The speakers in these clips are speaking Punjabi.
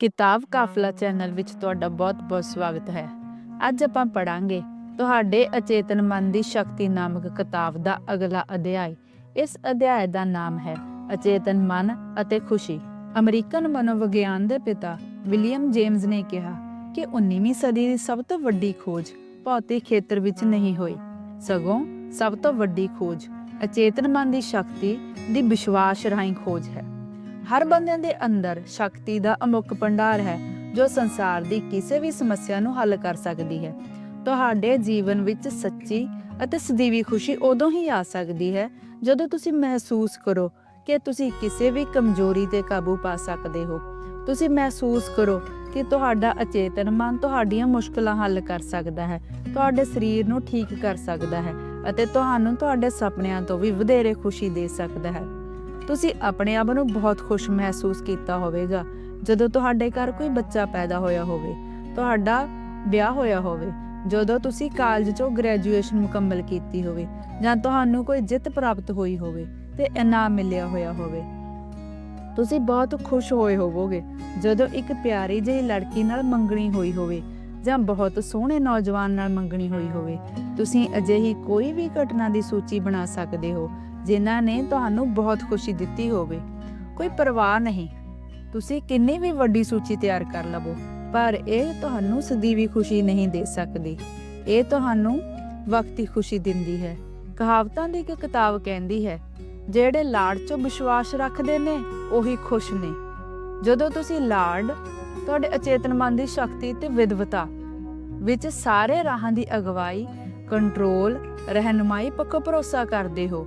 ਕਿਤਾਬ ਕਾਫਲਾ ਚੈਨਲ ਵਿੱਚ ਤੁਹਾਡਾ ਬਹੁਤ-ਬਹੁਤ ਸਵਾਗਤ ਹੈ। ਅੱਜ ਆਪਾਂ ਪੜਾਂਗੇ ਤੁਹਾਡੇ ਅਚੇਤਨ ਮਨ ਦੀ ਸ਼ਕਤੀ ਨਾਮਕ ਕਿਤਾਬ ਦਾ ਅਗਲਾ ਅਧਿਆਇ। ਇਸ ਅਧਿਆਇ ਦਾ ਨਾਮ ਹੈ ਅਚੇਤਨ ਮਨ ਅਤੇ ਖੁਸ਼ੀ। ਅਮਰੀਕਨ ਮਨੋਵਿਗਿਆਨ ਦੇ ਪਿਤਾ ਵਿਲੀਅਮ ਜੇਮਸ ਨੇ ਕਿਹਾ ਕਿ 19ਵੀਂ ਸਦੀ ਦੀ ਸਭ ਤੋਂ ਵੱਡੀ ਖੋਜ ਭੌਤਿਕ ਖੇਤਰ ਵਿੱਚ ਨਹੀਂ ਹੋਈ। ਸਗੋਂ ਸਭ ਤੋਂ ਵੱਡੀ ਖੋਜ ਅਚੇਤਨ ਮਨ ਦੀ ਸ਼ਕਤੀ ਦੀ ਵਿਸ਼ਵਾਸ ਰਾਹੀਂ ਖੋਜ ਹੈ। ਹਰ ਬੰਦੇ ਦੇ ਅੰਦਰ ਸ਼ਕਤੀ ਦਾ ਅਮੁੱਕ ਭੰਡਾਰ ਹੈ, ਜੋ ਸੰਸਾਰ ਦੀ ਕਿਸੇ ਵੀ ਸਮੱਸਿਆ ਨੂੰ ਹੱਲ ਕਰ ਸਕਦੀ ਹੈ। ਤੁਹਾਡੇ ਜੀਵਨ ਵਿੱਚ ਸੱਚੀ ਅਤੇ ਸਦੀਵੀ ਖੁਸ਼ੀ ਉਦੋਂ ਹੀ ਆ ਸਕਦੀ ਹੈ, ਜਦੋਂ ਤੁਸੀਂ ਮਹਿਸੂਸ ਕਰੋ ਕਿ ਤੁਸੀਂ ਕਿਸੇ ਵੀ ਕਮਜ਼ੋਰੀ ਤੇ ਕਾਬੂ ਪਾ ਸਕਦੇ ਹੋ। ਤੁਸੀਂ ਮਹਿਸੂਸ ਕਰੋ ਕਿ ਤੁਹਾਡਾ ਅਚੇਤਨ ਮਨ ਤੁਹਾਡੀਆਂ ਮੁਸ਼ਕਲਾਂ ਹੱਲ ਕਰ ਸਕਦਾ ਹੈ, ਤੁਹਾਡੇ ਸਰੀਰ ਨੂੰ ਠੀਕ ਕਰ ਸਕਦਾ ਹੈ ਅਤੇ ਤੁਹਾਨੂੰ ਤੁਹਾਡੇ ਸੁਪਨਿਆਂ ਤੋਂ ਵੀ ਵਧੇਰੇ ਖੁਸ਼ੀ ਦੇ ਸਕਦਾ ਹੈ। ਤੁਸੀਂ ਆਪਣੇ ਆਪ ਨੂੰ ਬਹੁਤ ਖੁਸ਼ ਮਹਿਸੂਸ ਕੀਤਾ ਹੋਵੇਗਾ। ਜਦੋਂ ਤੁਹਾਡੇ ਘਰ ਕੋਈ ਬੱਚਾ ਪੈਦਾ ਹੋਇਆ ਹੋਵੇ, ਤੁਹਾਡਾ ਵਿਆਹ ਹੋਇਆ ਹੋਵੇ, ਜਦੋਂ ਤੁਸੀਂ ਕਾਲਜ ਚੋਂ ਗ੍ਰੈਜੂਏਸ਼ਨ ਮੁਕੰਮਲ ਕੀਤੀ ਹੋਵੇ, ਜਾਂ ਤੁਹਾਨੂੰ ਕੋਈ ਜਿੱਤ ਪ੍ਰਾਪਤ ਹੋਈ ਹੋਵੇ ਤੇ ਇਨਾਮ ਮਿਲਿਆ ਹੋਇਆ ਹੋਵੇ, ਤੁਸੀਂ ਬਹੁਤ ਖੁਸ਼ ਹੋਏ ਹੋਵੋਗੇ। ਜਦੋਂ ਇੱਕ ਪਿਆਰੀ ਜਿਹੀ ਲੜਕੀ ਨਾਲ ਮੰਗਣੀ ਹੋਈ ਹੋਵੇ, ਜਾਂ ਬਹੁਤ ਸੋਹਣੇ ਨੌਜਵਾਨ ਨਾਲ ਮੰਗਣੀ ਹੋਈ ਹੋਵੇ, ਤੁਸੀਂ ਅਜਿਹੀ ਕੋਈ ਵੀ ਘਟਨਾ ਦੀ ਸੂਚੀ ਬਣਾ ਸਕਦੇ ਹੋ ਜਿਨ੍ਹਾਂ ਨੇ ਤੁਹਾਨੂੰ ਬਹੁਤ ਖੁਸ਼ੀ ਦਿੱਤੀ ਹੋਵੇ। ਕੋਈ ਪਰਵਾਹ ਨਹੀਂ। ਤੁਸੀਂ ਕਿੰਨੀ ਵੀ ਵੱਡੀ ਸੂਚੀ ਤਿਆਰ ਕਰ ਲਵੋ, ਪਰ ਇਹ ਤੁਹਾਨੂੰ ਸਦੀਵੀ ਖੁਸ਼ੀ ਨਹੀਂ ਦੇ ਸਕਦੀ। ਇਹ ਤੁਹਾਨੂੰ ਵਕਤੀ ਖੁਸ਼ੀ ਦਿੰਦੀ ਹੈ। ਕਹਾਵਤਾਂ ਦੀ ਇੱਕ ਕਿਤਾਬ ਕਹਿੰਦੀ ਹੈ, ਜਿਹੜੇ ਲਾੜ 'ਚ ਵਿਸ਼ਵਾਸ ਰੱਖਦੇ ਨੇ, ਉਹੀ ਖੁਸ਼ ਨੇ। ਜਦੋਂ ਤੁਸੀਂ ਲਾੜ, ਤੁਹਾਡੇ ਅਚੇਤਨ ਮਨ ਦੀ ਸ਼ਕਤੀ ਤੇ ਵਿਦਵਤਾ ਵਿੱਚ ਸਾਰੇ ਰਾਹਾਂ ਦੀ ਅਗਵਾਈ, ਕੰਟਰੋਲ, ਰਹਿਨਮਾਈ ਪੱਕੋ ਭਰੋਸਾ ਕਰਦੇ ਹੋ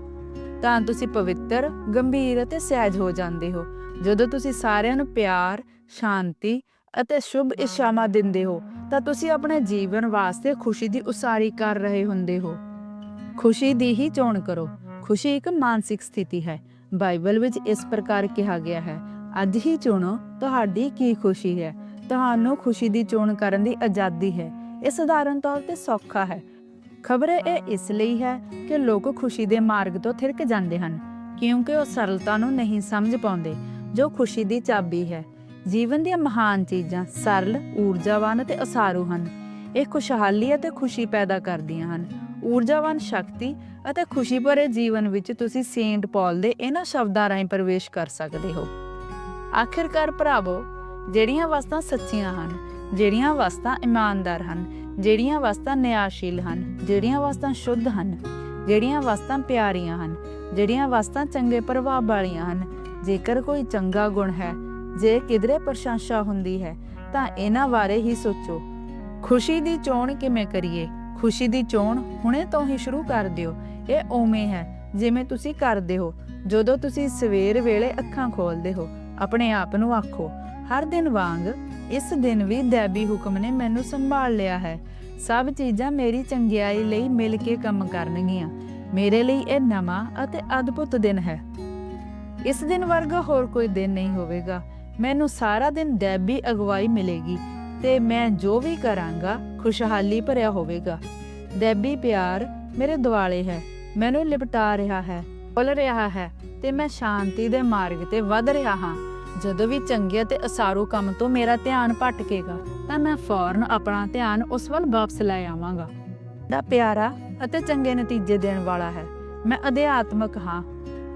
ਤਾਂ ਤੁਸੀਂ ਪਵਿੱਤਰ, ਗੰਭੀਰ ਅਤੇ ਸਹਿਜ ਹੋ ਜਾਂਦੇ ਹੋ। ਜਦੋਂ ਤੁਸੀਂ ਸਾਰਿਆਂ ਨੂੰ ਪਿਆਰ, ਸ਼ਾਂਤੀ ਅਤੇ ਸ਼ੁਭ ਇੱਛਾਵਾਂ ਦਿੰਦੇ ਹੋ, ਤਾਂ ਤੁਸੀਂ ਆਪਣੇ ਜੀਵਨ ਵਾਸਤੇ ਖੁਸ਼ੀ ਦੀ ਉਸਾਰੀ ਕਰ ਰਹੇ ਹੁੰਦੇ ਹੋ। ਖੁਸ਼ੀ ਦੀ ਹੀ ਚੋਣ ਕਰੋ। ਖੁਸ਼ੀ ਇੱਕ ਮਾਨਸਿਕ ਸਥਿਤੀ ਹੈ। ਬਾਈਬਲ ਵਿੱਚ ਇਸ ਪ੍ਰਕਾਰ ਕਿਹਾ ਗਿਆ ਹੈ, ਅੱਜ ਹੀ ਚੁਣੋ ਤੁਹਾਡੀ ਕੀ ਖੁਸ਼ੀ ਹੈ। ਤੁਹਾਨੂੰ ਖੁਸ਼ੀ ਦੀ ਚੋਣ ਕਰਨ ਦੀ ਆਜ਼ਾਦੀ ਹੈ। ਇਹ ਸਧਾਰਨ ਤੌਰ ਤੇ ਸੌਖਾ ਹੈ। ਖਬਰ ਇਹ ਇਸ ਲਈ ਹੈ ਕਿ ਲੋਕ ਖੁਸ਼ੀ ਦੇ ਮਾਰਗ ਤੋਂ ਥਿਰਕ ਜਾਂਦੇ ਹਨ, ਕਿਉਂਕਿ ਉਹ ਸਰਲਤਾ ਨੂੰ ਨਹੀਂ ਸਮਝ ਪਾਉਂਦੇ, ਜੋ ਖੁਸ਼ੀ ਦੀ ਚਾਬੀ ਹੈ। ਜੀਵਨ ਦੀਆਂ ਮਹਾਨ ਚੀਜ਼ਾਂ ਸਰਲ, ਊਰਜਾਵਾਨ ਅਤੇ ਅਸਾਰੂ ਹਨ। ਇਹ ਖੁਸ਼ਹਾਲੀ ਅਤੇ ਖੁਸ਼ੀ ਪੈਦਾ ਕਰਦੀਆਂ ਹਨ। ਊਰਜਾਵਾਨ ਸ਼ਕਤੀ ਅਤੇ ਖੁਸ਼ੀ ਭਰੇ ਜੀਵਨ ਵਿੱਚ ਤੁਸੀਂ ਸੇਂਟ ਪੌਲ ਦੇ ਇਹਨਾਂ ਸ਼ਬਦਾਂ ਰਾਹੀਂ ਪ੍ਰਵੇਸ਼ ਕਰ ਸਕਦੇ ਹੋ। ਆਖਿਰਕਾਰ ਭਰਾਵੋ, ਜਿਹੜੀਆਂ ਵਸਤਾਂ ਸੱਚੀਆਂ ਹਨ, ਜਿਹੜੀਆਂ ਵਸਤਾਂ ਇਮਾਨਦਾਰ ਹਨ ਜਿਹੜੀਆਂ ਵਸਤਾਂ ਨਿਆਸ਼ੀਲ ਹਨ, ਜਿਹੜੀਆਂ ਵਸਤਾਂ ਸ਼ੁੱਧ ਹਨ, ਜਿਹੜੀਆਂ ਵਸਤਾਂ ਪਿਆਰੀਆਂ ਹਨ, ਜਿਹੜੀਆਂ ਵਸਤਾਂ ਚੰਗੇ ਪ੍ਰਭਾਵ ਵਾਲੀਆਂ ਹਨ, ਜੇਕਰ ਕੋਈ ਚੰਗਾ ਗੁਣ ਹੈ, ਜੇ ਕਿਧਰੇ ਪ੍ਰਸ਼ੰਸਾ ਹੁੰਦੀ ਹੈ, ਤਾਂ ਇਹਨਾਂ ਬਾਰੇ ਹੀ ਸੋਚੋ। ਖੁਸ਼ੀ ਦੀ ਚੋਣ ਕਿਵੇਂ ਕਰੀਏ? ਖੁਸ਼ੀ ਦੀ ਚੋਣ ਹੁਣੇ ਤੋਂ ਹੀ ਸ਼ੁਰੂ ਕਰ ਦਿਓ। ਇਹ ਓਵੇਂ ਹੈ, ਜਿਵੇਂ ਤੁਸੀਂ ਕਰਦੇ ਹੋ, ਜਦੋਂ ਤੁਸੀਂ ਸਵੇਰ ਵੇਲੇ ਅੱਖਾਂ ਖੋਲਦੇ ਹੋ। ਆਪਣੇ ਆਪ ਨੂੰ ਆਖੋ। ਹਰ ਦਿਨ ਵਾਂਗ ਇਸ ਦਿਨ ਵੀ ਦੈਬੀ ਹੁਕਮ ਨੇ ਮੈਨੂੰ ਸੰਭਾਲ ਲਿਆ ਹੈ। ਸਭ ਚੀਜ਼ਾਂ ਮੇਰੀ ਚੰਗਿਆਈ ਲਈ ਮਿਲ ਕੇ ਕੰਮ ਕਰਨਗੀਆਂ। ਮੇਰੇ ਲਈ ਇਹ ਨਵਾਂ ਅਤੇ ਅਦਭੁਤ ਦਿਨ ਹੈ। ਇਸ ਦਿਨ ਵਰਗਾ ਹੋਰ ਕੋਈ ਦਿਨ ਨਹੀਂ ਹੋਵੇਗਾ। ਮੈਨੂੰ ਸਾਰਾ ਦਿਨ ਦੈਬੀ ਅਗਵਾਈ ਮਿਲੇਗੀ ਤੇ ਮੈਂ ਜੋ ਵੀ ਕਰਾਂਗਾ, ਖੁਸ਼ਹਾਲੀ ਭਰਿਆ ਹੋਵੇਗਾ। ਦੈਬੀ ਪਿਆਰ ਮੇਰੇ ਦੁਆਲੇ ਹੈ। ਮੈਨੂੰ ਲਿਪਟਾ ਰਿਹਾ ਹੈ। ਫੁੱਲ ਰਿਹਾ ਹੈ ਤੇ ਮੈਂ ਸ਼ਾਂਤੀ ਦੇ ਮਾਰਗ ਤੇ ਵੱਧ ਰਿਹਾ ਹਾਂ। ਜਦੋਂ ਵੀ ਚੰਗੇ ਤੇ ਅਸਾਰੂ ਕੰਮ ਤੋਂ ਮੇਰਾ ਧਿਆਨ ਭਟਕੇਗਾ, ਤਾਂ ਮੈਂ ਫੌਰਨ ਆਪਣਾ ਧਿਆਨ ਉਸ ਵੱਲ ਵਾਪਸ ਲੈ ਆਵਾਂਗਾ। ਦਾ ਪਿਆਰਾ ਅਤੇ ਚੰਗੇ ਨਤੀਜੇ ਦੇਣ ਵਾਲਾ ਹੈ। ਮੈਂ ਅਧਿਆਤਮਕ ਹਾਂ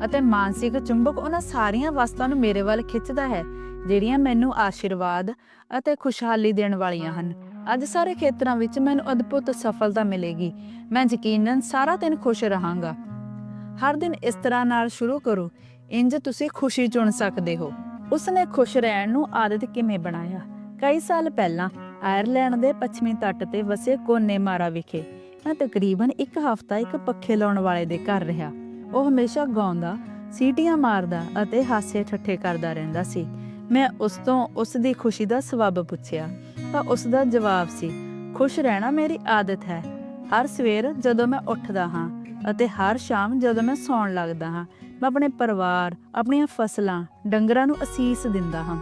ਅਤੇ ਮਾਨਸਿਕ ਚੁੰਬਕ ਉਹਨਾਂ ਸਾਰੀਆਂ ਵਸਤਾਂ ਨੂੰ ਮੇਰੇ ਵੱਲ ਖਿੱਚਦਾ ਹੈ, ਜਿਹੜੀਆਂ ਮੈਨੂੰ ਆਸ਼ੀਰਵਾਦ ਅਤੇ ਖੁਸ਼ਹਾਲੀ ਦੇਣ ਵਾਲੀਆਂ ਹਨ। ਅੱਜ ਸਾਰੇ ਖੇਤਰਾਂ ਵਿੱਚ ਮੈਨੂੰ ਅਦਭੁਤ ਸਫਲਤਾ ਮਿਲੇਗੀ। ਮੈਂ ਯਕੀਨਨ ਸਾਰਾ ਦਿਨ ਖੁਸ਼ ਰਹਾਂਗਾ। ਹਰ ਦਿਨ ਇਸ ਤਰ੍ਹਾਂ ਨਾਲ ਸ਼ੁਰੂ ਕਰੋ, ਇੰਜ ਤੁਸੀਂ ਖੁਸ਼ੀ ਚੁਣ ਸਕਦੇ ਹੋ। ਉਸਨੇ ਖੁਸ਼ ਰਹਿਣ ਨੂੰ ਆਦਤ ਕਿਵੇਂ ਬਣਾਇਆ? ਕਈ ਸਾਲ ਪਹਿਲਾਂ ਆਇਰਲੈਂਡ ਦੇ ਪੱਛਮੀ ਤੱਟ ਤੇ ਵਸੇ ਕੋਨੇ ਮਾਰਾ ਵਿਖੇ ਮੈਂ ਤਕਰੀਬਨ ਇੱਕ ਹਫ਼ਤਾ ਇੱਕ ਪੱਖੇ ਲਾਉਣ ਵਾਲੇ ਦੇ ਘਰ ਰਿਹਾ। ਉਹ ਹਮੇਸ਼ਾ ਗਾਉਂਦਾ, ਸੀਟੀਆਂ ਮਾਰਦਾ ਅਤੇ ਹਾਸੇ ਠੱਠੇ ਕਰਦਾ ਰਹਿੰਦਾ ਸੀ। ਮੈਂ ਉਸ ਤੋਂ ਉਸ ਦੀ ਖੁਸ਼ੀ ਦਾ ਸਬਬ ਪੁੱਛਿਆ, ਤਾਂ ਉਸ ਦਾ ਜਵਾਬ ਸੀ, ਖੁਸ਼ ਰਹਿਣਾ ਮੇਰੀ ਆਦਤ ਹੈ। ਹਰ ਸਵੇਰ ਜਦੋਂ ਮੈਂ ਉੱਠਦਾ ਹਾਂ ਅਤੇ ਹਰ ਸ਼ਾਮ ਜਦੋਂ ਮੈਂ ਸੌਣ ਲੱਗਦਾ ਹਾਂ, ਮੈਂ ਆਪਣੇ ਪਰਿਵਾਰ, ਆਪਣੀਆਂ ਫਸਲਾਂ, ਡੰਗਰਾਂ ਨੂੰ ਅਸੀਸ ਦਿੰਦਾ ਹਾਂ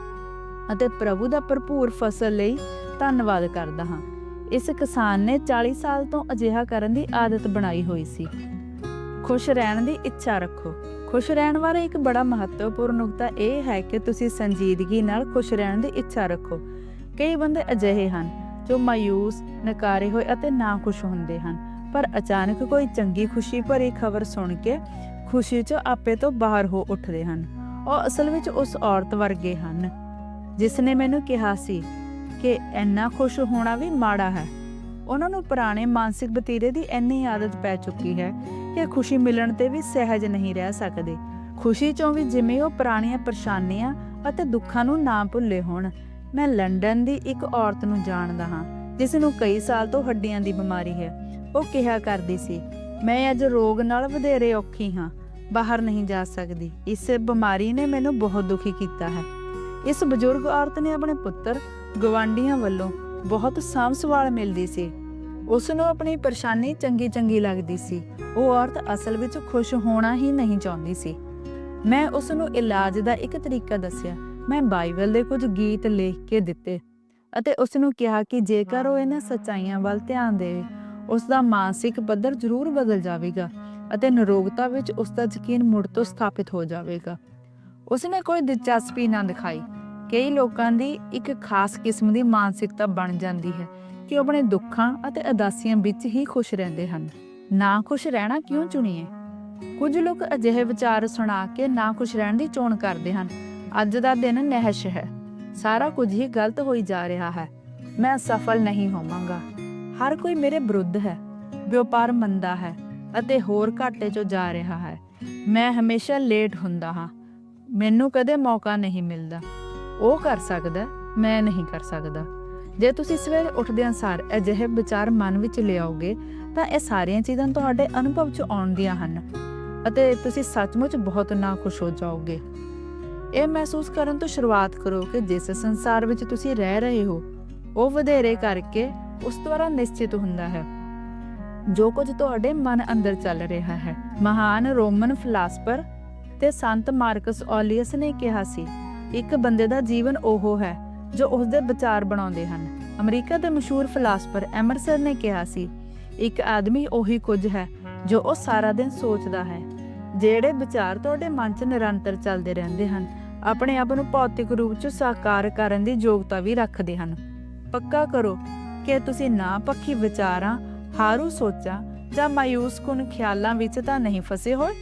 ਅਤੇ ਪ੍ਰਭੂ ਦਾ ਭਰਪੂਰ ਫਸਲ ਲਈ ਧੰਨਵਾਦ ਕਰਦਾ ਹਾਂ। ਇਸ ਕਿਸਾਨ ਨੇ 40 ਸਾਲ ਤੋਂ ਅਜਿਹਾ ਕਰਨ ਦੀ ਆਦਤ ਬਣਾਈ ਹੋਈ ਸੀ। ਖੁਸ਼ ਰਹਿਣ ਦੀ ਇੱਛਾ ਰੱਖੋ। ਖੁਸ਼ ਰਹਿਣ ਵਾਲਾ ਇੱਕ ਬੜਾ ਮਹੱਤਵਪੂਰਨ ਨੁਕਤਾ ਇਹ ਹੈ ਕਿ ਤੁਸੀਂ ਸੰਜੀਦਗੀ ਨਾਲ ਖੁਸ਼ ਰਹਿਣ ਦੀ ਇੱਛਾ ਰੱਖੋ। ਕਈ ਬੰਦੇ ਅਜਿਹੇ ਹਨ ਜੋ ਮਾਯੂਸ, ਨਕਾਰੇ ਹੋਏ ਅਤੇ ਨਾ ਖੁਸ਼ ਹੁੰਦੇ ਹਨ। ਪਰ ਅਚਾਨਕ ਕੋਈ ਚੰਗੀ ਖੁਸ਼ੀ ਭਰੀ ਖਬਰ ਸੁਣ ਕੇ ਖੁਸ਼ੀ 'ਚ ਆਪੇ ਤੋਂ ਬਾਹਰ ਹੋ ਉੱਠਦੇ ਹਨ। ਉਹ ਅਸਲ ਵਿੱਚ ਉਸ ਔਰਤ ਵਰਗੇ ਹਨ। ਜਿਸ ਨੇ ਮੈਨੂੰ ਕਿਹਾ ਸੀ ਕਿ ਇੰਨਾ ਖੁਸ਼ ਹੋਣਾ ਵੀ ਮਾੜਾ ਹੈ। ਉਹਨਾਂ ਨੂੰ ਪੁਰਾਣੇ ਮਾਨਸਿਕ ਬਤੀਰੇ ਦੀ ਇੰਨੀ ਆਦਤ ਪੈ ਚੁੱਕੀ ਹੈ ਕਿ ਖੁਸ਼ੀ ਮਿਲਣ ਤੇ ਵੀ ਸਹਿਜ ਨਹੀਂ ਰਹਿ ਸਕਦੇ। ਖੁਸ਼ੀ ਚੋਂ ਵੀ ਜਿਵੇਂ ਉਹ ਪੁਰਾਣੀਆਂ ਪਰੇਸ਼ਾਨੀਆਂ ਅਤੇ ਦੁੱਖਾਂ ਨੂੰ ਨਾ ਭੁੱਲੇ ਹੋਣ, ਮੈਂ ਲੰਡਨ ਦੀ ਇੱਕ ਔਰਤ ਨੂੰ ਜਾਣਦਾ ਹਾਂ, ਜਿਸ ਨੂੰ ਕਈ ਸਾਲ ਤੋਂ ਹੱਡੀਆਂ ਦੀ ਬਿਮਾਰੀ ਹੈ। ਉਹ ਕਿਹਾ ਕਰਦੀ ਸੀ, ਮੈਂ ਅੱਜ ਰੋਗ ਨਾਲ ਵਧੇਰੇ ਔਖੀ ਹਾਂ, ਬਾਹਰ ਨਹੀਂ ਜਾ ਸਕਦੀ। ਇਸ ਬਿਮਾਰੀ ਨੇ ਮੈਨੂੰ ਬਹੁਤ ਦੁਖੀ ਕੀਤਾ ਹੈ। ਇਸ ਬਜ਼ੁਰਗ ਔਰਤ ਨੇ ਆਪਣੇ ਪੁੱਤਰ ਗਵਾਂਡੀਆਂ ਵੱਲੋਂ ਬਹੁਤ ਸਾਂਭ ਸੰਭਾਲ ਮਿਲਦੀ ਸੀ। ਉਸ ਨੂੰ ਆਪਣੀ ਪਰੇਸ਼ਾਨੀ ਚੰਗੀ ਚੰਗੀ ਲੱਗਦੀ ਸੀ। ਉਹ ਔਰਤ ਅਸਲ ਵਿੱਚ ਖੁਸ਼ ਹੋਣਾ ਹੀ ਨਹੀਂ ਚਾਹੁੰਦੀ ਸੀ। ਮੈਂ ਉਸ ਨੂੰ ਇਲਾਜ ਦਾ ਇੱਕ ਤਰੀਕਾ ਦੱਸਿਆ। ਮੈਂ ਬਾਈਬਲ ਦੇ ਕੁਝ ਗੀਤ ਲਿਖ ਕੇ ਦਿੱਤੇ ਅਤੇ ਉਸ ਨੂੰ ਕਿਹਾ ਕਿ ਜੇਕਰ ਉਹ ਇਹਨਾਂ ਸੱਚਾਈਆਂ ਵੱਲ ਧਿਆਨ ਦੇਵੇ ਉਸ ਦਾ ਮਾਨਸਿਕ ਪੱਧਰ ਜ਼ਰੂਰ ਬਦਲ ਜਾਵੇਗਾ ਅਤੇ ਨਿਰੋਗਤਾ ਵਿੱਚ ਉਸ ਦਾ ਯਕੀਨ ਮੁੜ ਤੋਂ ਸਥਾਪਿਤ ਹੋ ਜਾਵੇਗਾ। ਉਸ ਨੇ ਕੋਈ ਦਿਲਚਸਪੀ ਨਾ ਦਿਖਾਈ। ਕਈ ਲੋਕਾਂ ਦੀ ਇੱਕ ਖਾਸ ਕਿਸਮ ਦੀ ਮਾਨਸਿਕਤਾ ਬਣ ਜਾਂਦੀ ਹੈ ਕਿ ਉਹ ਆਪਣੇ ਦੁੱਖਾਂ ਅਤੇ ਉਦਾਸੀਆਂ ਵਿੱਚ ਹੀ ਖੁਸ਼ ਰਹਿੰਦੇ ਹਨ। ਨਾ ਖੁਸ਼ ਰਹਿਣਾ ਕਿਉਂ ਚੁਣੀਏ? ਕੁਝ ਲੋਕ ਅਜਿਹੇ ਵਿਚਾਰ ਸੁਣਾ ਕੇ ਨਾ ਖੁਸ਼ ਰਹਿਣ ਦੀ ਚੋਣ ਕਰਦੇ ਹਨ। ਅੱਜ ਦਾ ਦਿਨ ਨਹਿਸ਼ ਹੈ। ਸਾਰਾ ਕੁਝ ਹੀ ਗਲਤ ਹੋਈ ਜਾ ਰਿਹਾ ਹੈ। ਮੈਂ ਸਫਲ ਨਹੀਂ ਹੋਵਾਂਗਾ। ਹਰ ਕੋਈ ਮੇਰੇ ਵਿਰੁੱਧ ਹੈ ਵਪਾਰ ਮੰਦਾ ਹੈ ਅਤੇ ਹੋਰ ਘਾਟੇ 'ਚੋਂ ਜਾ ਰਿਹਾ ਹੈ। ਮੈਂ ਹਮੇਸ਼ਾ ਲੇਟ ਹੁੰਦਾ ਹਾਂ। ਮੈਨੂੰ ਕਦੇ ਮੌਕਾ ਨਹੀਂ ਮਿਲਦਾ। ਉਹ ਕਰ ਸਕਦਾ, ਮੈਂ ਨਹੀਂ ਕਰ ਸਕਦਾ। ਜੇ ਤੁਸੀਂ ਸਵੇਰੇ ਉੱਠਦਿਆਂ ਸਾਰ ਅਜਿਹੇ ਵਿਚਾਰ ਮਨ ਵਿੱਚ ਲਿਆਓਗੇ, ਤਾਂ ਇਹ ਸਾਰੀਆਂ ਚੀਜ਼ਾਂ ਤੁਹਾਡੇ ਅਨੁਭਵ 'ਚ ਆਉਂਦੀਆਂ ਹਨ ਅਤੇ ਤੁਸੀਂ ਸੱਚਮੁੱਚ ਬਹੁਤ ਨਾਖੁਸ਼ ਹੋ ਜਾਓਗੇ। ਇਹ ਮਹਿਸੂਸ ਕਰਨ ਤੋਂ ਸ਼ੁਰੂਆਤ ਕਰੋ ਕਿ ਜਿਸ ਸੰਸਾਰ ਵਿੱਚ ਤੁਸੀਂ ਰਹਿ ਰਹੇ ਹੋ, ਉਹ ਵਧੇਰੇ ਕਰਕੇ ਉਸ ਦੁਆਰਾ ਨਿਸ਼ਚਿਤ ਹੁੰਦਾ ਹੈ। ਜੋ ਕੁਝ ਤੁਹਾਡੇ ਮਨ ਅੰਦਰ ਚੱਲ ਰਿਹਾ ਹੈ, ਮਹਾਨ ਰੋਮਨ ਫਿਲਾਸਫਰ ਤੇ ਸੰਤ ਮਾਰਕਸ ਔਲੀਅਸ ਨੇ ਕਿਹਾ ਸੀ, ਇੱਕ ਬੰਦੇ ਦਾ ਜੀਵਨ ਉਹ ਹੈ ਜੋ ਉਸ ਦੇ ਵਿਚਾਰ ਬਣਾਉਂਦੇ ਹਨ। ਅਮਰੀਕਾ ਦੇ ਮਸ਼ਹੂਰ ਫਿਲਾਸਫਰ ਐਮਰਸਨ ਨੇ ਕਿਹਾ ਸੀ, ਇੱਕ ਆਦਮੀ ਉਹੀ ਕੁਝ ਹੈ ਜੋ ਉਹ ਸਾਰਾ ਦਿਨ ਸੋਚਦਾ ਹੈ, ਜਿਹੜੇ ਵਿਚਾਰ ਤੁਹਾਡੇ ਮਨ 'ਚ ਨਿਰੰਤਰ ਚੱਲਦੇ ਰਹਿੰਦੇ ਹਨ, ਆਪਣੇ ਆਪ ਨੂੰ ਭੌਤਿਕ ਰੂਪ 'ਚ ਸਾਕਾਰ ਕਰਨ ਦੀ ਯੋਗਤਾ ਵੀ ਰੱਖਦੇ ਹਨ। ਪੱਕਾ ਕਰੋ ਕਿ ਤੁਸੀਂ ਨਾ ਪੱਖੀ ਵਿਚਾਰਾਂ, ਹਾਰੂ ਸੋਚਾਂ ਜਾਂ ਮਾਇੂਸ ਕੁਨ ਖਿਆਲਾਂ ਵਿੱਚ ਤਾਂ ਨਹੀਂ ਫਸੇ ਹੋਏ?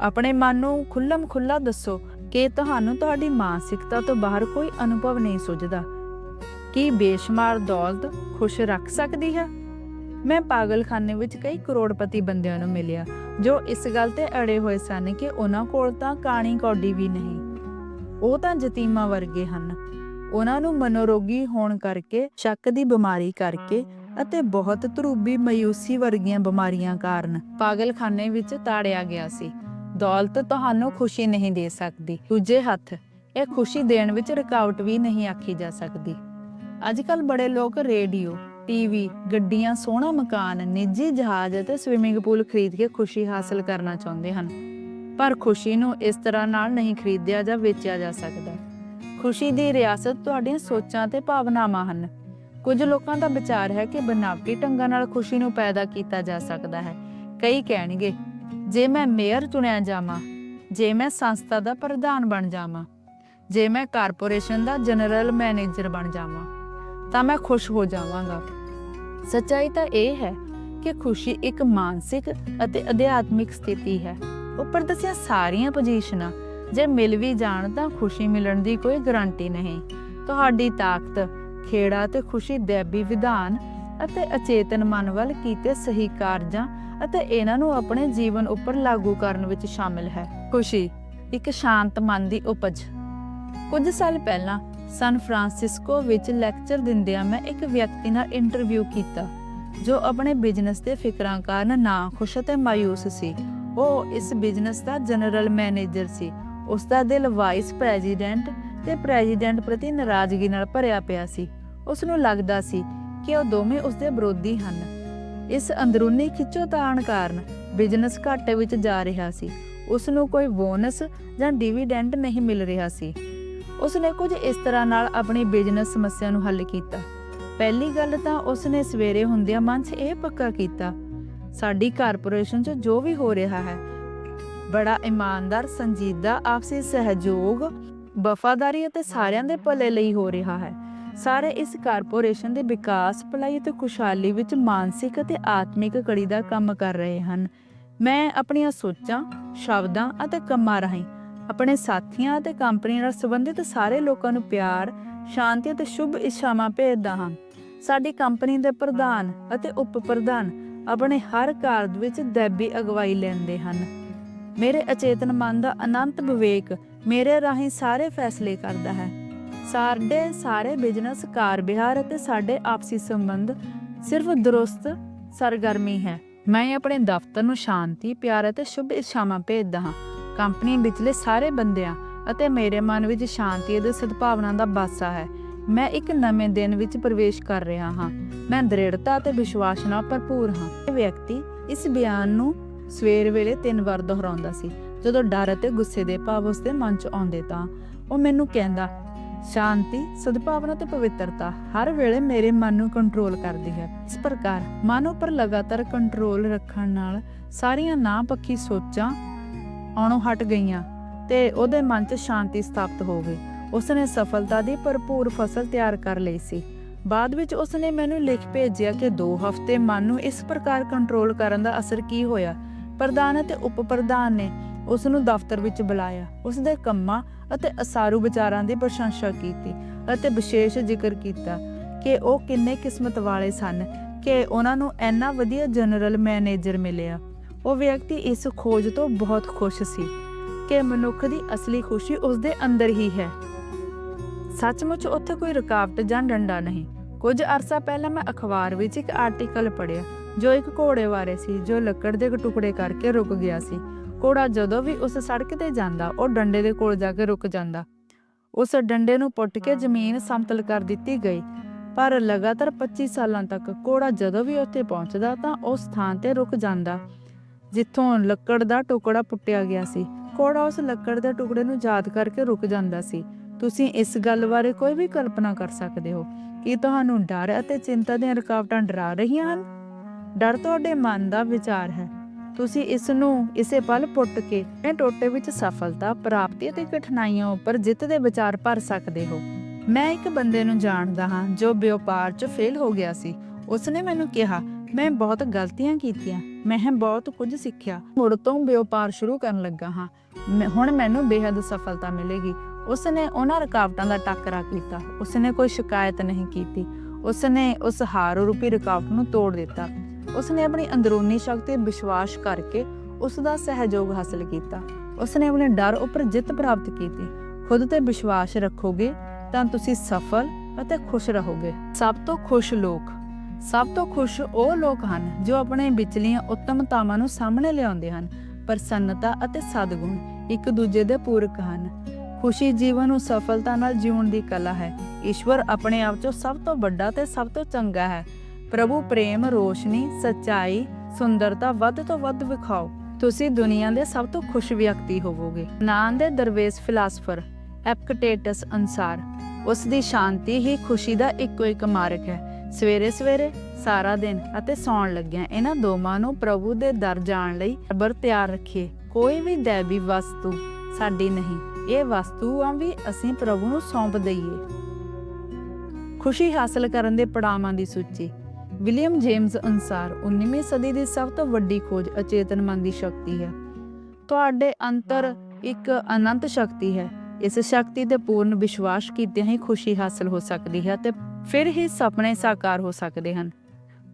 ਆਪਣੇ ਮਨ ਨੂੰ ਖੁੱਲਮ ਖੁੱਲਾ ਦੱਸੋ ਕਿ ਤੁਹਾਨੂੰ ਤੁਹਾਡੀ ਮਾਨਸਿਕਤਾ ਤੋਂ ਬਾਹਰ ਕੋਈ ਅਨੁਭਵ ਨਹੀਂ ਸੁਝਦਾ। ਕੀ ਬੇਸ਼ੁਮਾਰ ਦੌਲਤ ਖੁਸ਼ ਰੱਖ ਸਕਦੀ ਹੈ? ਮੈਂ ਪਾਗਲਖਾਨੇ ਵਿੱਚ ਕਈ ਕਰੋੜਪਤੀ ਬੰਦਿਆਂ ਨੂੰ ਮਿਲਿਆ, ਜੋ ਇਸ ਗੱਲ ਤੇ ਅੜੇ ਹੋਏ ਸਨ ਕਿ ਉਹਨਾਂ ਕੋਲ ਤਾਂ ਕਾਣੀ ਕੌਡੀ ਵੀ ਨਹੀਂ। ਉਹ ਤਾਂ ਯਤੀਮਾਂ ਵਰਗੇ ਹਨ। ਉਹਨਾਂ ਨੂੰ ਮਨੋਰੋਗੀ ਹੋਣ ਕਰਕੇ, ਸ਼ੱਕ ਦੀ ਬਿਮਾਰੀ ਕਰਕੇ ਅਤੇ ਬਹੁਤ ਧਰੂਬੀ ਮਾਯੂਸੀ ਵਰਗੀਆਂ ਬਿਮਾਰੀਆਂ ਕਾਰਨ ਪਾਗਲਖਾਨੇ ਵਿੱਚ ਤਾੜਿਆ ਗਿਆ ਸੀ। ਦੌਲਤ ਤੁਹਾਨੂੰ ਖੁਸ਼ੀ ਨਹੀਂ ਦੇ ਸਕਦੀ। ਦੂਜੇ ਹੱਥ, ਇਹ ਖੁਸ਼ੀ ਦੇਣ ਵਿੱਚ ਰੁਕਾਵਟ ਵੀ ਨਹੀਂ ਆਖੀ ਜਾ ਸਕਦੀ। ਅੱਜ ਕੱਲ ਬੜੇ ਲੋਕ ਰੇਡੀਓ, ਟੀਵੀ, ਗੱਡੀਆਂ, ਸੋਹਣਾ ਮਕਾਨ, ਨਿੱਜੀ ਜਹਾਜ਼ ਅਤੇ ਸਵਿਮਿੰਗ ਪੂਲ ਖਰੀਦ ਕੇ ਖੁਸ਼ੀ ਹਾਸਲ ਕਰਨਾ ਚਾਹੁੰਦੇ ਹਨ। ਪਰ ਖੁਸ਼ੀ ਨੂੰ ਇਸ ਤਰ੍ਹਾਂ ਨਾਲ ਨਹੀਂ ਖਰੀਦਿਆ ਜਾਂ ਵੇਚਿਆ ਜਾ ਸਕਦਾ। ਖੁਸ਼ੀ ਦੀ ਰਿਆਸਤ ਤੁਹਾਡੀਆਂ ਸੋਚਾਂ ਤੇ ਭਾਵਨਾਵਾਂ ਹਨ। ਕੁਝ ਲੋਕਾਂ ਦਾ ਵਿਚਾਰ ਹੈ ਕਿ ਬਨਾਵਟੀ ਢੰਗਾਂ ਨਾਲ ਖੁਸ਼ੀ ਨੂੰ ਪੈਦਾ ਕੀਤਾ ਜਾ ਸਕਦਾ ਹੈ। ਕਈ ਕਹਿਣਗੇ, ਜੇ ਮੈਂ ਮੇਅਰ ਚੁਣਿਆ ਜਾਵਾਂ, ਜੇ ਮੈਂ ਸੰਸਥਾ ਦਾ ਪ੍ਰਧਾਨ ਬਣ ਜਾਵਾਂ, ਜੇ ਮੈਂ ਕਾਰਪੋਰੇਸ਼ਨ ਦਾ ਜਨਰਲ ਮੈਨੇਜਰ ਬਣ ਜਾਵਾਂ, ਤਾਂ ਮੈਂ ਖੁਸ਼ ਹੋ ਜਾਵਾਂਗਾ। ਸੱਚਾਈ ਤਾਂ ਇਹ ਹੈ ਕਿ ਖੁਸ਼ੀ ਇੱਕ ਮਾਨਸਿਕ ਅਤੇ ਅਧਿਆਤਮਿਕ ਸਥਿਤੀ ਹੈ। ਉੱਪਰ ਦੱਸੀਆਂ ਸਾਰੀਆਂ ਪੋਜੀਸ਼ਨਾਂ ਜੇ ਮਿਲ ਵੀ ਜਾਣ ਤਾਂ ਖੁਸ਼ੀ ਮਿਲਣ ਦੀ ਕੋਈ ਗਾਰੰਟੀ ਨਹੀਂ। ਤੁਹਾਡੀ ਤਾਕਤ, ਖੇੜਾ ਤੇ ਖੁਸ਼ੀ ਦੇਬੀ ਵਿਧਾਨ ਅਤੇ ਅਚੇਤਨ ਮਨ ਵੱਲ ਕੀਤੇ ਸਹੀ ਕਾਰਜਾਂ ਅਤੇ ਇਹਨਾਂ ਨੂੰ ਆਪਣੇ ਜੀਵਨ ਉੱਪਰ ਲਾਗੂ ਕਰਨ ਵਿੱਚ ਸ਼ਾਮਿਲ ਹੈ। ਖੁਸ਼ੀ, ਇੱਕ ਸ਼ਾਂਤ ਮਨ ਦੀ ਉਪਜ। ਕੁਝ ਸਾਲ ਪਹਿਲਾਂ ਸਨ ਫਰਾਂਸਿਸਕੋ ਵਿੱਚ ਲੈਕਚਰ ਦਿੰਦਿਆਂ ਮੈਂ ਇੱਕ ਵਿਅਕਤੀ ਨਾਲ ਇੰਟਰਵਿਊ ਕੀਤਾ, ਜੋ ਆਪਣੇ ਬਿਜ਼ਨਸ ਦੇ ਫਿਕਰਾਂ ਕਾਰਨ ਨਾ ਖੁਸ਼ ਅਤੇ ਮਾਯੂਸ ਸੀ। ਉਹ ਇਸ ਬਿਜ਼ਨਸ ਦਾ ਜਨਰਲ ਮੈਨੇਜਰ ਸੀ ਉਸ ਦਾ ਦਿਲ ਵਾਈਸ ਪ੍ਰੈਜ਼ੀਡੈਂਟ ਤੇ ਪ੍ਰੈਜ਼ੀਡੈਂਟ ਪ੍ਰਤੀ ਨਾਰਾਜ਼ਗੀ ਨਾਲ ਭਰਿਆ ਪਿਆ ਸੀ। ਉਸ ਨੂੰ ਲੱਗਦਾ ਸੀ ਕਿ ਉਹ ਦੋਵੇਂ ਉਸ ਦੇ ਵਿਰੋਧੀ ਹਨ। ਇਸ ਅੰਦਰੂਨੀ ਖਿੱਚੋਤਾਣ ਕਾਰਨ ਬਿਜ਼ਨਸ ਘਾਟੇ ਵਿੱਚ ਜਾ ਰਿਹਾ ਸੀ। ਉਸ ਨੂੰ ਕੋਈ ਬੋਨਸ ਜਾਂ ਡਿਵੀਡੈਂਡ ਨਹੀਂ ਮਿਲ ਰਿਹਾ ਸੀ। ਉਸ ਨੇ ਕੁਝ ਇਸ ਤਰ੍ਹਾਂ ਨਾਲ ਆਪਣੀ ਬਿਜ਼ਨਸ ਸਮੱਸਿਆ ਨੂੰ ਹੱਲ ਕੀਤਾ। ਪਹਿਲੀ ਗੱਲ ਤਾਂ ਉਸ ਨੇ ਸਵੇਰੇ ਹੁੰਦਿਆਂ ਮਨ 'ਚ ਇਹ ਪੱਕਾ ਕੀਤਾ, ਸਾਡੀ ਕਾਰਪੋਰੇਸ਼ਨ 'ਚ ਜੋ ਵੀ ਹੋ ਰਿਹਾ ਹੈ ਬੜਾ ਇਮਾਨਦਾਰ, ਸੰਜੀਦਾ, ਆਪਸੀ ਸਹਿਯੋਗ, ਵਫਾਦਾਰੀ ਅਤੇ ਸਾਰਿਆਂ ਦੇ ਭਲੇ ਲਈ ਹੋ ਰਿਹਾ ਹੈ। ਸਾਰੇ ਇਸ ਕਾਰਪੋਰੇਸ਼ਨ ਦੇ ਵਿਕਾਸ, ਭਲਾਈ ਅਤੇ ਖੁਸ਼ਹਾਲੀ ਵਿੱਚ ਮਾਨਸਿਕ ਅਤੇ ਆਤਮਿਕ ਕੜੀ ਦਾ ਕੰਮ ਕਰ ਰਹੇ ਹਨ। ਮੈਂ ਆਪਣੀਆਂ ਸੋਚਾਂ, ਸ਼ਬਦਾਂ ਅਤੇ ਕੰਮਾਂ ਰਾਹੀਂ ਆਪਣੇ ਸਾਥੀਆਂ ਅਤੇ ਕੰਪਨੀ ਨਾਲ ਸੰਬੰਧਿਤ ਸਾਰੇ ਲੋਕਾਂ ਨੂੰ ਪਿਆਰ, ਸ਼ਾਂਤੀ ਅਤੇ ਸ਼ੁਭ ਇੱਛਾਵਾਂ ਭੇਜਦਾ ਹਾਂ। ਸਾਡੀ ਕੰਪਨੀ ਦੇ ਪ੍ਰਧਾਨ ਅਤੇ ਉਪ ਪ੍ਰਧਾਨ ਆਪਣੇ ਹਰ ਕਾਰਜ ਵਿੱਚ ਦੈਬੀ ਅਗਵਾਈ ਲੈਂਦੇ ਹਨ। ਮੇਰੇ ਅਚੇਤਨ ਮਨ ਦਾ ਅਨੰਤ ਵਿਵੇਕ ਮੇਰੇ ਰਾਹੀਂ ਸਾਰੇ ਫੈਸਲੇ ਕਰਦਾ ਹੈ। ਸਾਡੇ ਸਾਰੇ ਬਿਜ਼ਨਸ ਕਾਰ ਅਤੇ ਸਾਡੇ ਆਪਸੀ ਸੰਬੰਧ ਸਿਰਫ ਦਰੁਸਤ, ਸਰਗਰਮੀ ਹੈ। ਮੈਂ ਆਪਣੇ ਦਫ਼ਤਰ ਨੂੰ ਸ਼ਾਂਤੀ, ਪਿਆਰ ਅਤੇ ਸ਼ੁਭ ਇੱਛਾਵਾਂ ਭੇਜਦਾ ਹਾਂ। ਕੰਪਨੀ ਵਿਚਲੇ ਸਾਰੇ ਬੰਦਿਆਂ ਅਤੇ ਮੇਰੇ ਮਨ ਵਿੱਚ ਸ਼ਾਂਤੀ ਅਤੇ ਸਦਭਾਵਨਾ ਦਾ ਬਾਸਾ ਹੈ। ਮੈਂ ਇੱਕ ਨਵੇਂ ਦਿਨ ਵਿੱਚ ਪ੍ਰਵੇਸ਼ ਕਰ ਰਿਹਾ ਹਾਂ। ਮੈਂ ਦ੍ਰਿੜਤਾ ਅਤੇ ਵਿਸ਼ਵਾਸ ਨਾਲ ਭਰਪੂਰ ਹਾਂ। ਇਹ ਵਿਅਕਤੀ ਇਸ ਬਿਆਨ ਨੂੰ ਸਵੇਰ ਵੇਲੇ ਤਿੰਨ ਵਾਰ ਦੁਹਰਾਉਂਦਾ ਸੀ। ਜਦੋਂ ਡਰ ਅਤੇ ਗੁੱਸੇ ਦੇ ਭਾਵ ਉਸਦੇ ਮਨ 'ਚ ਆਉਂਦੇ ਤਾਂ ਉਹ ਮੈਨੂੰ ਕਹਿੰਦਾ, ਸ਼ਾਂਤੀ, ਸਦਭਾਵਨਾ ਤੇ ਪਵਿੱਤਰਤਾ ਹਰ ਵੇਲੇ ਮੇਰੇ ਮਨ ਨੂੰ ਕੰਟਰੋਲ ਕਰਦੀ ਹੈ। ਇਸ ਪ੍ਰਕਾਰ ਮਨ ਉੱਪਰ ਲਗਾਤਾਰ ਕੰਟਰੋਲ ਰੱਖਣ ਨਾਲ ਸਾਰੀਆਂ ਨਾ ਪੱਖੀ ਸੋਚਾਂ ਆਉਣੋਂ ਹਟ ਗਈਆਂ ਤੇ ਉਹਦੇ ਮਨ 'ਚ ਸ਼ਾਂਤੀ ਸਥਾਪਿਤ ਹੋ ਗਈ। ਉਸਨੇ ਸਫਲਤਾ ਦੀ ਭਰਪੂਰ ਫਸਲ ਤਿਆਰ ਕਰ ਲਈ ਸੀ। ਬਾਅਦ ਵਿੱਚ ਉਸਨੇ ਮੈਨੂੰ ਲਿਖ ਭੇਜਿਆ ਕਿ 2 ਹਫ਼ਤੇ ਮਨ ਨੂੰ ਇਸ ਪ੍ਰਕਾਰ ਕੰਟਰੋਲ ਕਰਨ ਦਾ ਅਸਰ ਕੀ ਹੋਇਆ? ਪ੍ਰਧਾਨ ਅਤੇ ਉਪ ਪ੍ਰਧਾਨ ਨੇ ਉਸ ਨੂੰ ਦਫ਼ਤਰ ਵਿੱਚ ਬੁਲਾਇਆ। ਉਸ ਦੇ ਕੰਮਾਂ ਅਤੇ ਅਸਾਰੂ ਵਿਚਾਰਾਂ ਦੀ ਪ੍ਰਸ਼ੰਸਾ ਕੀਤੀ ਅਤੇ ਵਿਸ਼ੇਸ਼ ਜ਼ਿਕਰ ਕੀਤਾ ਕਿ ਉਹ ਕਿੰਨੇ ਕਿਸਮਤ ਵਾਲੇ ਸਨ ਕਿ ਉਹਨਾਂ ਨੂੰ ਇੰਨਾ ਵਧੀਆ ਜਨਰਲ ਮੈਨੇਜਰ ਮਿਲਿਆ। ਉਹ ਵਿਅਕਤੀ ਇਸ ਖੋਜ ਤੋਂ ਬਹੁਤ ਖੁਸ਼ ਸੀ ਕਿ ਮਨੁੱਖ ਦੀ ਅਸਲੀ ਖੁਸ਼ੀ ਉਸ ਦੇ ਅੰਦਰ ਹੀ ਹੈ। ਸੱਚਮੁੱਚ ਉੱਥੇ ਕੋਈ ਰੁਕਾਵਟ ਜਾਂ ਡੰਡਾ ਨਹੀਂ। ਕੁਝ ਅਰਸਾ ਪਹਿਲਾਂ ਮੈਂ ਅਖਬਾਰ ਵਿੱਚ ਇੱਕ ਆਰਟੀਕਲ ਪੜ੍ਹਿਆ ਜੋ ਇੱਕ ਘੋੜੇ ਬਾਰੇ ਸੀ, ਜੋ ਲੱਕੜ ਦੇ ਟੁਕੜੇ ਕਰਕੇ ਰੁਕ ਗਿਆ ਸੀ। ਘੋੜਾ ਜਦੋਂ ਵੀ ਉਸ ਸੜਕ ਤੇ ਜਾਂਦਾ, ਉਹ ਡੰਡੇ ਦੇ ਕੋਲ ਜਾ ਕੇ ਰੁਕ ਜਾਂਦਾ। ਉਸ ਡੰਡੇ ਨੂੰ ਪੁੱਟ ਕੇ ਜ਼ਮੀਨ ਸਮਤਲ ਕਰ ਦਿੱਤੀ ਗਈ। ਪਰ ਲਗਾਤਾਰ 25 ਸਾਲਾਂ ਤੱਕ ਘੋੜਾ ਜਦੋਂ ਵੀ ਉੱਥੇ ਪਹੁੰਚਦਾ, ਤਾਂ ਉਸ ਥਾਂ ਤੇ ਰੁਕ ਜਾਂਦਾ, ਜਿੱਥੋਂ ਲੱਕੜ ਦਾ ਟੁਕੜਾ ਪੁੱਟਿਆ ਗਿਆ ਸੀ। ਘੋੜਾ ਉਸ ਲੱਕੜ ਦੇ ਟੁਕੜੇ ਨੂੰ ਯਾਦ ਕਰਕੇ ਰੁਕ ਜਾਂਦਾ ਸੀ। ਤੁਸੀਂ ਇਸ ਗੱਲ ਬਾਰੇ ਕੋਈ ਵੀ ਕਲਪਨਾ ਕਰ ਸਕਦੇ ਹੋ। ਕਿ ਤੁਹਾਨੂੰ ਡਰ ਅਤੇ ਚਿੰਤਾ ਦੀਆਂ ਰੁਕਾਵਟਾਂ ਡਰਾ ਰਹੀਆਂ ਹਨ? ਡਰ ਤੁਹਾਡੇ ਮਨ ਦਾ ਵਿਚਾਰ ਹੈ। ਤੁਸੀਂ ਇਸ ਨੂੰ ਇਸੇ ਪਲ ਪੁੱਟ ਕੇ ਇਹ ਟੋਟੇ ਵਿੱਚ ਸਫਲਤਾ, ਪ੍ਰਾਪਤੀ ਅਤੇ ਕਠਿਨਾਈਆਂ ਉੱਪਰ ਜਿੱਤ ਦੇ ਵਿਚਾਰ ਭਰ ਸਕਦੇ ਹੋ। ਮੈਂ ਇੱਕ ਬੰਦੇ ਨੂੰ ਜਾਣਦਾ ਹਾਂ ਜੋ ਵਪਾਰ 'ਚ ਫੇਲ ਹੋ ਗਿਆ ਸੀ। ਉਸਨੇ ਮੈਨੂੰ ਕਿਹਾ, ਮੈਂ ਬਹੁਤ ਗਲਤੀਆਂ ਕੀਤੀਆਂ। ਮੈਂ ਬਹੁਤ ਕੁਝ ਸਿੱਖਿਆ। ਮੁੜ ਤੋਂ ਵਪਾਰ ਸ਼ੁਰੂ ਕਰਨ ਲੱਗਾ ਹਾਂ। ਹੁਣ ਮੈਨੂੰ ਬੇਹੱਦ ਸਫਲਤਾ ਮਿਲੇਗੀ। ਉਸਨੇ ਉਹਨਾਂ ਰੁਕਾਵਟਾਂ ਦਾ ਟੱਕਰਾ ਕੀਤਾ। ਉਸਨੇ ਕੋਈ ਸ਼ਿਕਾਇਤ ਨਹੀਂ ਕੀਤੀ। ਉਸਨੇ ਉਸ ਹਾਰ ਰੂਪੀ ਰੁਕਾਵਟ ਨੂੰ ਤੋੜ ਦਿੱਤਾ। ਉਸਨੇ ਆਪਣੀ ਅੰਦਰੂਨੀ ਸ਼ਕਤੀ ਤੇ ਵਿਸ਼ਵਾਸ ਕਰਕੇ ਉਸ ਦਾ ਸਹਿਯੋਗ ਹਾਸਲ ਕੀਤਾ। ਉਸਨੇ ਆਪਣੇ ਡਰ ਉੱਪਰ ਜਿੱਤ ਪ੍ਰਾਪਤ ਕੀਤੀ। ਖੁਦ ਤੇ ਵਿਸ਼ਵਾਸ ਰੱਖੋਗੇ ਤਾਂ ਤੁਸੀਂ ਸਫਲ ਅਤੇ ਖੁਸ਼ ਰਹੋਗੇ। ਸਭ ਤੋਂ ਖੁਸ਼ ਲੋਕ। ਸਭ ਤੋਂ ਖੁਸ਼ ਉਹ ਲੋਕ ਹਨ ਜੋ ਆਪਣੇ ਵਿਚਲੀਆਂ ਉੱਤਮਤਾਵਾਂ ਨੂੰ ਸਾਹਮਣੇ ਲਿਆਉਂਦੇ ਹਨ। ਪ੍ਰਸੰਨਤਾ ਅਤੇ ਸਦਗੁਣ ਇੱਕ ਦੂਜੇ ਦੇ ਪੂਰਕ ਹਨ। ਖੁਸ਼ੀ ਜੀਵਨ ਨੂੰ ਸਫਲਤਾ ਨਾਲ ਜਿਉਣ ਦੀ ਕਲਾ ਹੈ। ਈਸ਼ਵਰ ਆਪਣੇ ਆਪ 'ਚੋਂ ਸਭ ਤੋਂ ਵੱਡਾ ਤੇ ਸਭ ਤੋਂ ਚੰਗਾ ਹੈ। ਪ੍ਰਭੂ ਪ੍ਰੇਮ, ਰੋਸ਼ਨੀ, ਸਚਾਈ, ਸੁੰਦਰਤਾ ਵੱਧ ਤੋਂ ਵੱਧ ਵਿਖਾਓ। ਤੁਸੀਂ ਦੁਨੀਆ ਦੇ ਸਭ ਤੋਂ ਖੁਸ਼ ਵਿਅਕਤੀ ਹੋਵੋਗੇ। ਨਾਂ ਦੇ ਦਰਵੇਸ਼ ਫਿਲਾਸਫਰ ਐਪਕਟੇਟਸ ਅਨਸਾਰ, ਉਸ ਦੀ ਸ਼ਾਂਤੀ ਹੀ ਖੁਸ਼ੀ ਦਾ ਇੱਕੋ ਇੱਕ ਮਾਰਗ ਹੈ। ਸਵੇਰੇ ਸਵੇਰੇ, ਸਾਰਾ ਦਿਨ ਅਤੇ ਸੌਣ ਲੱਗਿਆਂ ਇਹਨਾਂ ਦੋਵਾਂ ਨੂੰ ਪ੍ਰਭੂ ਦੇ ਦਰ ਜਾਣ ਲਈ ਅਬਰ ਤਿਆਰ ਰੱਖੀਏ। ਕੋਈ ਵੀ ਦੇਵੀ ਵਸਤੂ ਸਾਡੀ ਨਹੀਂ, ਇਹ ਵਸਤੂਆਂ ਵੀ ਅਸੀਂ ਪ੍ਰਭੂ ਨੂੰ ਸੌਂਪ ਦਈਏ। ਖੁਸ਼ੀ ਹਾਸਲ ਕਰਨ ਦੇ ਪੜਾਵਾਂ ਦੀ ਸੂਚੀ ਵਿਲੀਅਮ ਜੇਮਸ ਅਨਸਾਰ 19ਵੀਂ ਸਦੀ ਦੀ ਸਭ ਤੋਂ ਵੱਡੀ ਖੋਜ ਅਚੇਤਨ ਮਨ ਦੀ ਸ਼ਕਤੀ ਹੈ। ਤੁਹਾਡੇ ਅੰਦਰ ਇੱਕ ਅਨੰਤ ਸ਼ਕਤੀ ਹੈ। ਇਸ ਸ਼ਕਤੀ ਤੇ ਪੂਰਨ ਵਿਸ਼ਵਾਸ ਕੀਤਿਆਂ ਹੀ ਖੁਸ਼ੀ ਹਾਸਲ ਹੋ ਸਕਦੀ ਹੈ ਤੇ ਫਿਰ ਹੀ ਸੁਪਨੇ ਸਾਕਾਰ ਹੋ ਸਕਦੇ ਹਨ।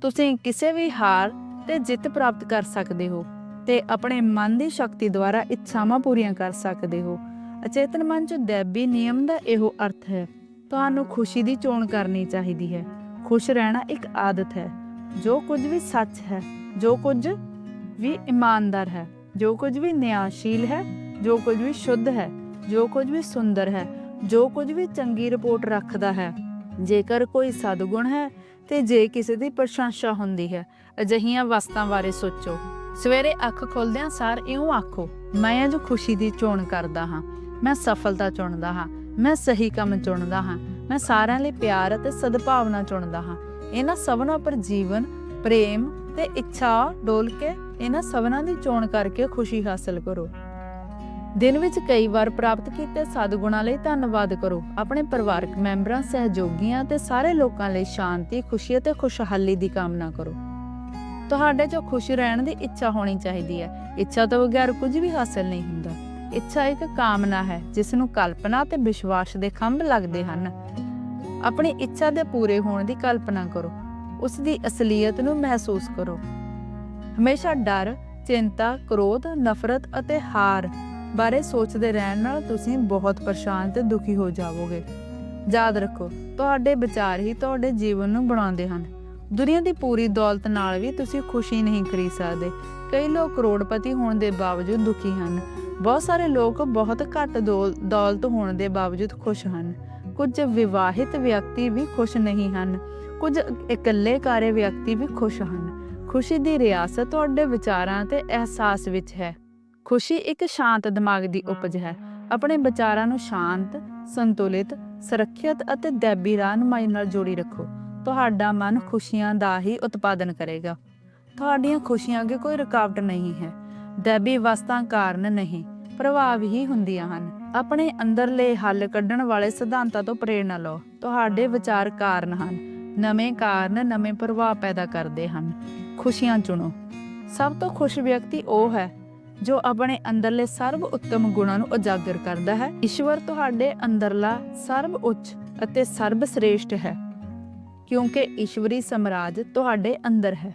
ਤੁਸੀਂ ਕਿਸੇ ਵੀ ਹਾਰ ਤੇ ਜਿੱਤ ਪ੍ਰਾਪਤ ਕਰ ਸਕਦੇ ਹੋ ਤੇ ਆਪਣੇ ਮਨ ਦੀ ਸ਼ਕਤੀ ਦੁਆਰਾ ਇੱਛਾਵਾਂ ਪੂਰੀਆਂ ਕਰ ਸਕਦੇ ਹੋ। ਅਚੇਤਨ ਮਨ ਚ ਦੈਬੀ ਨਿਯਮ ਦਾ ਇਹੋ ਅਰਥ ਹੈ, ਤੁਹਾਨੂੰ ਖੁਸ਼ੀ ਦੀ ਚੋਣ ਕਰਨੀ ਚਾਹੀਦੀ ਹੈ। ਖੁਸ਼ ਰਹਿਣਾ ਇੱਕ ਆਦਤ ਹੈ। ਜੋ ਕੁਝ ਵੀ ਸੱਚ ਹੈ, ਜੋ ਕੁਝ ਵੀ ਇਮਾਨਦਾਰ ਹੈ, ਜੋ ਕੁਝ ਵੀ ਨਿਆਸ਼ੀਲ ਹੈ, ਜੋ ਕੁਝ ਵੀ ਸ਼ੁੱਧ ਹੈ, ਜੋ ਕੁਝ ਵੀ ਸੁੰਦਰ ਹੈ, ਜੋ ਕੁਝ ਵੀ ਚੰਗੀ ਰਿਪੋਰਟ ਰੱਖਦਾ ਹੈ। ਜੇਕਰ ਕੋਈ ਸਦਗੁਣ ਹੈ ਤੇ ਜੇ ਕਿਸੇ ਦੀ ਪ੍ਰਸ਼ੰਸਾ ਹੁੰਦੀ ਹੈ, ਅਜਿਹੀਆਂ ਵਸਤਾਂ ਬਾਰੇ ਸੋਚੋ। ਸਵੇਰੇ ਅੱਖ ਖੁੱਲਦਿਆਂ ਸਾਰ ਇਉਂ ਆਖੋ, ਮੈਂ ਅੱਜ ਖੁਸ਼ੀ ਦੀ ਚੋਣ ਕਰਦਾ ਹਾਂ, ਮੈਂ ਸਫਲਤਾ ਚੁਣਦਾ ਹਾਂ, ਮੈਂ ਸਹੀ ਕੰਮ ਚੁਣਦਾ ਹਾਂ ਮੈਂ ਸਾਰਿਆਂ ਲਈ ਪਿਆਰ ਅਤੇ ਸਦਭਾਵਨਾ ਚੁਣਦਾ ਹਾਂ। ਇਹਨਾਂ ਸਭਨਾਂ ਪਰ ਜੀਵਨ, ਪ੍ਰੇਮ ਤੇ ਇੱਛਾ ਡੋਲ ਕੇ ਇਹਨਾਂ ਸਭਨਾਂ ਦੀ ਚੋਣ ਕਰਕੇ ਖੁਸ਼ੀ ਹਾਸਲ ਕਰੋ। ਦਿਨ ਵਿੱਚ ਕਈ ਵਾਰ ਪ੍ਰਾਪਤ ਕੀਤੇ ਸਦਗੁਣਾਂ ਲਈ ਧੰਨਵਾਦ ਕਰੋ। ਆਪਣੇ ਪਰਿਵਾਰਕ ਮੈਂਬਰਾਂ, ਸਹਿਯੋਗੀਆਂ ਤੇ ਸਾਰੇ ਲੋਕਾਂ ਲਈ ਸ਼ਾਂਤੀ, ਖੁਸ਼ੀ ਅਤੇ ਖੁਸ਼ਹਾਲੀ ਦੀ ਕਾਮਨਾ ਕਰੋ। ਤੁਹਾਡੇ 'ਚ ਖੁਸ਼ ਰਹਿਣ ਦੀ ਇੱਛਾ ਹੋਣੀ ਚਾਹੀਦੀ ਹੈ। ਇੱਛਾ ਤੋਂ ਬਗੈਰ ਕੁਝ ਵੀ ਹਾਸਲ ਨਹੀਂ ਹੁੰਦਾ। ਇੱਛਾ ਇੱਕ ਕਾਮਨਾ ਹੈ ਜਿਸ ਨੂੰ ਕਲਪਨਾ ਤੇ ਵਿਸ਼ਵਾਸ ਦੇ ਖੰਭ ਲੱਗਦੇ ਹਨ। ਆਪਣੀ ਇੱਛਾ ਦੇ ਪੂਰੇ ਹੋਣ ਦੀ ਕਲਪਨਾ ਕਰੋ। ਉਸ ਦੀ ਅਸਲੀਅਤ ਨੂੰ ਮਹਿਸੂਸ ਕਰੋ। ਹਮੇਸ਼ਾ ਡਰ, ਚਿੰਤਾ, ਕ੍ਰੋਧ, ਨਫ਼ਰਤ ਅਤੇ ਹਾਰ ਬਾਰੇ ਸੋਚਦੇ ਰਹਿਣ ਨਾਲ ਤੁਸੀਂ ਬਹੁਤ ਪਰੇਸ਼ਾਨ ਤੇ ਦੁਖੀ ਹੋ ਜਾਵੋਗੇ। ਯਾਦ ਰੱਖੋ, ਤੁਹਾਡੇ ਵਿਚਾਰ ਹੀ ਤੁਹਾਡੇ ਜੀਵਨ ਨੂੰ ਬਣਾਉਂਦੇ ਹਨ। ਦੁਨੀਆ ਦੀ ਪੂਰੀ ਦੌਲਤ ਨਾਲ ਵੀ ਤੁਸੀਂ ਖੁਸ਼ੀ ਨਹੀਂ ਖਰੀਦ ਸਕਦੇ। ਕਈ ਲੋਕ ਕਰੋੜਪਤੀ ਹੋਣ ਦੇ ਬਾਵਜੂਦ ਦੁਖੀ ਹਨ। ਬਹੁਤ ਸਾਰੇ ਲੋਕ ਬਹੁਤ ਘੱਟ ਦੌਲ- ਦੌਲਤ ਹੋਣ ਦੇ ਬਾਵਜੂਦ ਖੁਸ਼ ਹਨ। ਕੁਝ ਵਿਵਾਹਿਤ ਵਿਅਕਤੀ ਵੀ ਖੁਸ਼ ਨਹੀਂ ਹਨ। ਕੁਝ ਇਕੱਲੇ ਕਾਰੇ ਵਿਅਕਤੀ ਵੀ ਖੁਸ਼ ਹਨ। ਖੁਸ਼ੀ ਦੀ ਰਿਆਸਤ ਤੁਹਾਡੇ ਵਿਚਾਰਾਂ ਤੇ ਅਹਿਸਾਸ ਵਿੱਚ ਹੈ। ਖੁਸ਼ੀ ਇੱਕ ਸ਼ਾਂਤ ਦਿਮਾਗ ਦੀ ਉਪਜ ਹੈ। ਆਪਣੇ ਵਿਚਾਰਾਂ ਨੂੰ ਸ਼ਾਂਤ, ਸੰਤੁਲਿਤ, ਸੁਰੱਖਿਅਤ ਅਤੇ ਦੈਬੀ ਰਹਿਨੁਮਾਈ ਨਾਲ ਜੋੜੀ ਰੱਖੋ। ਤੁਹਾਡਾ ਮਨ ਖੁਸ਼ੀਆਂ ਦਾ ਹੀ ਉਤਪਾਦਨ ਕਰੇਗਾ। ਤੁਹਾਡੀਆਂ ਖੁਸ਼ੀਆਂ ਅੱਗੇ ਕੋਈ ਰੁਕਾਵਟ ਨਹੀਂ ਹੈ। ਦੈਬੀ ਅਵਸਥਾ ਕਾਰਨ ਨਹੀਂ, ਪ੍ਰਭਾਵ ਹੀ ਹੁੰਦੀਆਂ ਹਨ। ਆਪਣੇ ਅੰਦਰਲੇ ਹੱਲ ਕੱਢਣ ਵਾਲੇ ਸਿਧਾਂਤਾਂ ਤੋਂ ਪ੍ਰੇਰਣਾ ਲਓ। ਤੁਹਾਡੇ ਵਿਚਾਰ ਕਾਰਨ ਹਨ। ਨਵੇਂ ਕਾਰਨ ਨਵੇਂ ਪ੍ਰਭਾਵ ਪੈਦਾ ਕਰਦੇ ਹਨ। ਖੁਸ਼ੀਆਂ ਚੁਣੋ। ਸਭ ਤੋਂ ਖੁਸ਼ ਵਿਅਕਤੀ ਉਹ ਹੈ ਜੋ ਆਪਣੇ ਅੰਦਰਲੇ ਸਰਵ ਉੱਤਮ ਗੁਣਾਂ ਨੂੰ ਉਜਾਗਰ ਕਰਦਾ ਹੈ। ਈਸ਼ਵਰ ਤੁਹਾਡੇ ਅੰਦਰਲਾ ਸਰਬ ਉੱਚ ਅਤੇ ਸਰਬ ਸ੍ਰੇਸ਼ਟ ਹੈ, ਕਿਉਂਕਿ ਈਸ਼ਵਰੀ ਸਮਰਾਜ ਤੁਹਾਡੇ ਅੰਦਰ ਹੈ।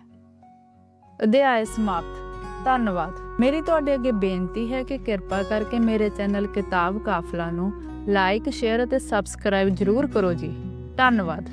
ਅਧਿਆਇ ਸਮਾਪਤ। ਧੰਨਵਾਦ। ਮੇਰੀ ਤੁਹਾਡੇ ਅੱਗੇ ਬੇਨਤੀ ਹੈ ਕਿ ਕਿਰਪਾ ਕਰਕੇ ਮੇਰੇ ਚੈਨਲ ਕਿਤਾਬ ਕਾਫਲਾ ਨੂੰ ਲਾਈਕ ਸ਼ੇਅਰ ਅਤੇ ਸਬਸਕ੍ਰਾਈਬ ਜ਼ਰੂਰ ਕਰੋ ਜੀ। ਧੰਨਵਾਦ।